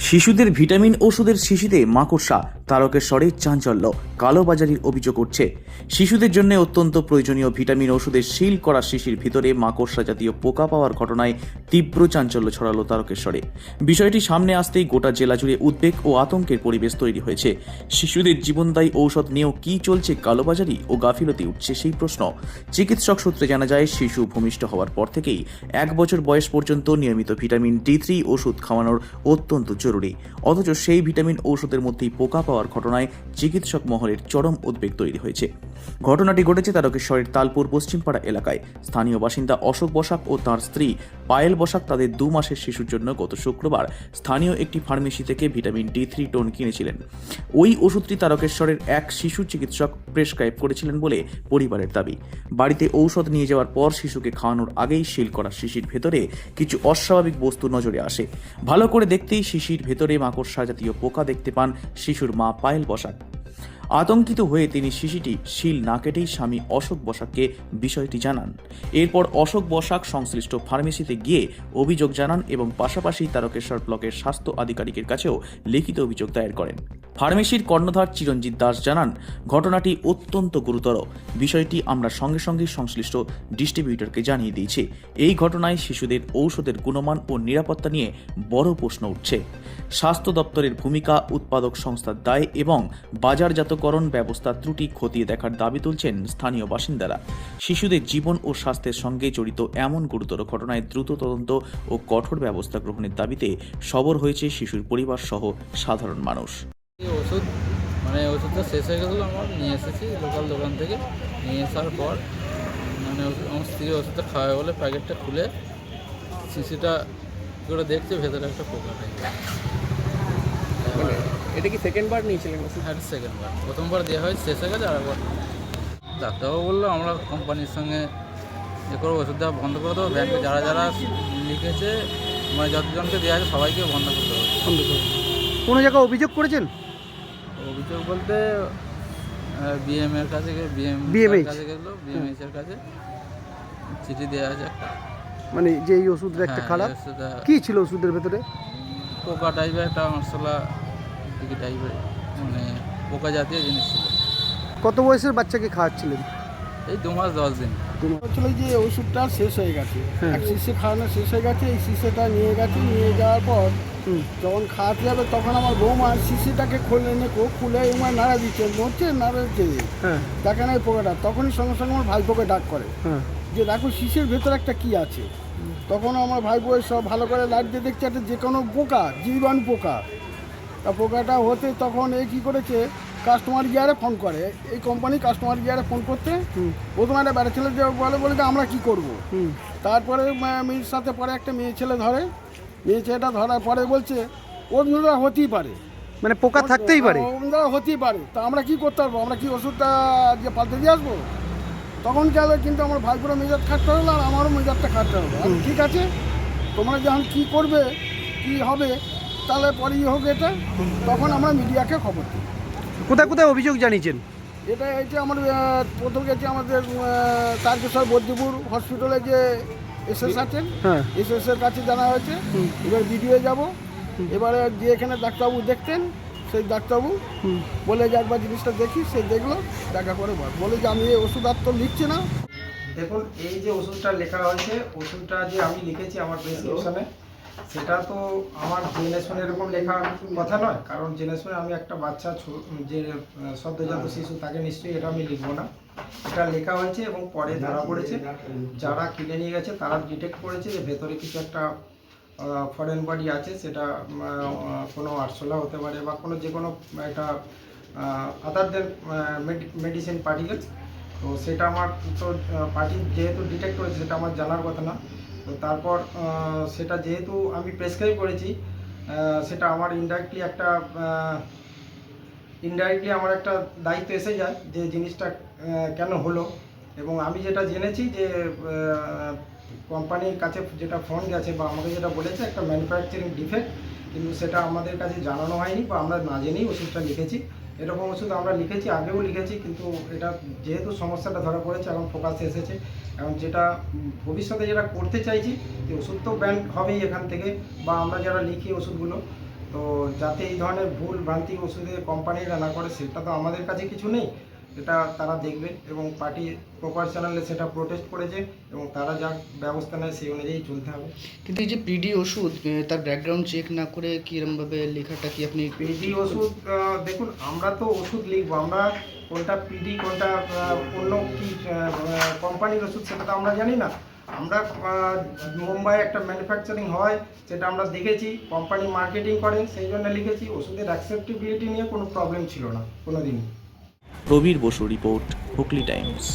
শিশুদের ভিটামিন ওষুধের শিশিতে মাকড়সা তারকেশ্বরে চাঞ্চল্য, কালোবাজারির অভিযোগ উঠছে। শিশুদের জন্য অত্যন্ত প্রয়োজনীয় ভিটামিন ওষুধের সিল করা শিশির ভিতরে মাকড়সা জাতীয় পোকা পাওয়ার ঘটনায় তীব্র চাঞ্চল্য ছড়ালো তারকেশ্বরে বিষয়টি সামনে আসতেই গোটা জেলা জুড়ে উদ্বেগ ও আতঙ্কের পরিবেশ তৈরি হয়েছে। শিশুদের জীবনদায়ী ঔষধ নিয়েও কি চলছে কালোবাজারি ও গাফিলতি উঠছে সেই প্রশ্ন। চিকিৎসক সূত্রে জানা যায়, শিশু ভূমিষ্ঠ হওয়ার পর থেকেই এক বছর বয়স পর্যন্ত নিয়মিত ভিটামিন ডি থ্রি ওষুধ খাওয়ানোর অত্যন্ত জরুরি। অথচ সেই ভিটামিন ঔষধের মধ্যেই পোকা পাওয়ার ঘটনায় চিকিৎসক মহলের চরম উদ্বেগ তৈরি হয়েছে। ঘটনাটি ঘটেছে তারকেশ্বরের তালপুর পশ্চিমপাড়া এলাকায়। স্থানীয় বাসিন্দা অশোক বসাক ও তার স্ত্রী পায়েল বসাক তাদের দু মাসের শিশুর জন্য গত শুক্রবার স্থানীয় একটি ফার্মেসি থেকে ভিটামিন ডি থ্রি টোন কিনেছিলেন। ওই ওষুধটি তারকেশ্বরের এক শিশু চিকিৎসক প্রেসক্রাইব করেছিলেন বলে পরিবারের দাবি। বাড়িতে ঔষধ নিয়ে যাওয়ার পর শিশুকে খাওয়ানোর আগেই সিল করা শিশির ভেতরে কিছু অস্বাভাবিক বস্তু নজরে আসে। ভালো করে দেখতেই শিশির ভেতরে মাকড়সা জাতীয় পোকা দেখতে পান শিশুর মা পায়েল বসাক। আতঙ্কিত হয়ে তিনি শিশিটি শিল না কেটেই স্বামী অশোক বসাককে বিষয়টি জানান। এরপর অশোক বসাক সংশ্লিষ্ট ফার্মেসিতে গিয়ে অভিযোগ জানান এবং পাশাপাশি তারকেশ্বর ব্লকের স্বাস্থ্য আধিকারিকের কাছেও লিখিত অভিযোগ দায়ের করেন। ফার্মেসির কর্ণধার চিরঞ্জিত দাস জানান, ঘটনাটি অত্যন্ত গুরুতর। বিষয়টি আমরা সঙ্গে সঙ্গে সংশ্লিষ্ট ডিস্ট্রিবিউটরকে জানিয়ে দিয়েছি। এই ঘটনায় শিশুদের ঔষধের গুণমান ও নিরাপত্তা নিয়ে বড় প্রশ্ন উঠছে। স্বাস্থ্য দপ্তরের ভূমিকা উৎপাদক সংস্থার দায় এবং বাজারজাতকরণ ব্যবস্থা ত্রুটি খতিয়ে দেখার দাবি তুলছেন স্থানীয় বাসিন্দারা। শিশুদের জীবন ও স্বাস্থ্যের সঙ্গে জড়িত এমন গুরুতর ঘটনায় দ্রুত তদন্ত ও কঠোর ব্যবস্থা গ্রহণের দাবিতে সবর হয়েছে শিশুর পরিবার সহ সাধারণ মানুষ। ওষুধ মানে ওষুধটা শেষ হয়ে গেছিল আমার নিয়ে এসেছি লোকাল দোকান থেকে। নিয়ে আসার পর মানে আমার স্ত্রী ওষুধটা খাওয়াবে বলে প্যাকেটটা খুলে শিশিটা করে দেখছে ভেতরে একটা পোকা থাকে এটা কি সেকেন্ড বার নিয়েছিলেন হ্যাঁ সেকেন্ড বার। প্রথমবার দেওয়া হয় শেষ হয়ে গেছে আর একবার ডাক্তারবাবু বলল আমরা কোম্পানির সঙ্গে এ করব ওষুধ দেওয়া বন্ধ করে দেবো। ব্যাংকে যারা যারা লিখেছে মানে যতজনকে দেওয়া আছে সবাইকে বন্ধ করতে হবে বন্ধ করে কোনো জায়গায় অভিযোগ করেছেন? অভিযোগ বলতে বিএম এর কাছে বিএম BMH কাছে গেলো বিএমএইচ এর কাছে। চিঠি দেওয়া আছে একটা। মানে যে এই ওষুধটা একটা হ্যাঁ, খারাপ কি ছিল ওষুধের ভেতরে? পোকা টাইপের একটা মশলা কি টাইপের মানে পোকা জাতীয় জিনিস ছিল। কত বয়সের বাচ্চাকে খাওয়াচ্ছিলেন? এই দু মাস দশ দিন। হচ্ছিল যে ওষুধটা শেষ হয়ে গেছে। হ্যাঁ। এক শিশে খাওয়ানো শেষ হয়ে গেছে এই শিশেটা নিয়ে গেছে নিয়ে যাওয়ার পর যখন খাওয়াতে যাবে তখন আমার বৌমা শিশিটাকে খুলে নেকো খুলে উমায় নাড়া দিচ্ছে নড়ছে নাড়াচ্ছে হ্যাঁ। দেখে না পোকাটা। তখনই সঙ্গে সঙ্গে আমার ভাইপোকে ডাক করে। হ্যাঁ। যে দেখো শিশের ভেতরে একটা কি আছে? তখন আমার ভাইপো সব ভালো করে লাইট দিয়ে দেখছে একটা যে কোনো পোকা জীবাণু পোকা। তা পোকাটা হতে তখন এ কী করেছে? কাস্টমার গিয়ারে ফোন করে। এই কোম্পানি কাস্টমার গিয়ারে ফোন করতে প্রথমে একটা বেড়া ছেলে যে বলে বলে যে আমরা কি করব? হুম। তারপরে মেয়ের সাথে পরে একটা মেয়ে ছেলে ধরে। মেয়ে ছেলেটা ধরার পরে বলছে ওর হতেই পারে। মানে পোকা থাকতেই পারে? ওর হতেই পারে। তা আমরা কি করতে পারব? আমরা কি ওষুধটা যে পাল্টে দিয়ে আসব? তখন গেলে কিন্তু আমার ভাইপুরো মেজাজ খাটতে হলো আর আমারও মেজাজটা খাটতে হলো ঠিক আছে? তোমরা যখন কি করবে কি হবে তাহলে পরেই হোক এটা তখন আমরা মিডিয়াকে খবর দিই। কোথায় কোথায় অভিযোগ জানিয়েছেন? এটা এই যে আমার প্রথম গেছে আমাদের তারকেশ্বর বদ্যপুর হসপিটালে যে এসএস আছেন হ্যাঁ। এসএস এর কাছে জানা হয়েছে। এবার ভিডিও যাব। এবারে যে এখানে ডাক্তারবাবু দেখতেন সেই ডাক্তারবাবু হুম। বলে যে একবার জিনিসটা দেখি সে দেখল দেখা করে বল। বলে যে আমি এই ওষুধ আর তো লিখছি না। দেখুন এই যে ওষুধটা লেখা হয়েছে ওষুধটা যে আমি লিখেছি আমার প্রেসক্রিপশনে সেটা তো আমার জেনে শুনে এরকম লেখা কথা নয় কারণ জেনে শুনে আমি একটা বাচ্চা ছো- যে সদ্যজাত শিশু তাকে নিশ্চয়ই এটা আমি লিখব না। এটা লেখা হয়েছে এবং পরে ধরা পড়েছে। যারা কিনে নিয়ে গেছে তারা ডিটেক্ট করেছে যে ভেতরে কিছু একটা ফরেন বডি আছে সেটা কোনো আরশোলা হতে পারে বা কোনো যে কোনো একটা আদার দেন মেডিসিন পার্টিকেলস তো সেটা আমার তো পার্টি যেহেতু ডিটেক্ট করেছে সেটা আমার জানার কথা না। তো তারপর সেটা যেহেতু আমি প্রেসক্রাইব করেছি সেটা আমার ইনডাইরেক্টলি একটা ইনডাইরেক্টলি আমার একটা দায়িত্ব এসে যায় যে জিনিসটা কেন হলো। এবং আমি যেটা জেনেছি যে কোম্পানির কাছে যেটা ফোন গেছে বা আমাকে যেটা বলেছে একটা ম্যানুফ্যাকচারিং ডিফেক্ট কিন্তু সেটা আমাদের কাছে জানানো হয়নি বা আমরা না জেনেই ওষুধটা লিখেছি। এরকম ওষুধ আমরা লিখেছি, আগেও লিখেছি, কিন্তু এটা যেহেতু সমস্যাটা ধরা পড়েছে এখন ফোকাসে এসেছে, এবং যেটা ভবিষ্যতে যেটা করতে চাইছি, যে ওষুধ তো ব্যান্ড হবেই এখান থেকে, বা আমরা যারা লিখি ওষুধগুলো, তো যাতে এই ধরনের ভুল ভ্রান্তি ওষুধে কোম্পানিরা না করে, সেটা তো আমাদের কাছে কিছু নেই। এটা তারা দেখবে এবং পার্টি প্রপার চ্যানেলে সেটা প্রোটেস্ট করেছে এবং তারা যা ব্যবস্থা নেয় সেই অনুযায়ী চলতে হবে। কিন্তু এই যে পিডি ওষুধ তার ব্যাকগ্রাউন্ড চেক না করে কিরমভাবে লেখাটা কি আপনি পিডি ওষুধ দেখুন আমরা তো ওষুধ লিখব আমরা কোনটা পিডি কোনটা অন্য কি কোম্পানির ওষুধ সেটা তো আমরা জানি না। আমরা মুম্বাই একটা ম্যানুফ্যাকচারিং হয় সেটা আমরা দেখেছি কোম্পানি মার্কেটিং করে সেই জন্য লিখেছি ওষুধের অ্যাকসেপ্টেবিলিটি নিয়ে কোনো প্রবলেম ছিল না কোনো দিনই প্রবীর বসু রিপোর্ট হুগলি টাইমস।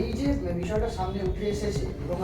এই যে বিষয়টা সামনে উঠে এসেছে এবং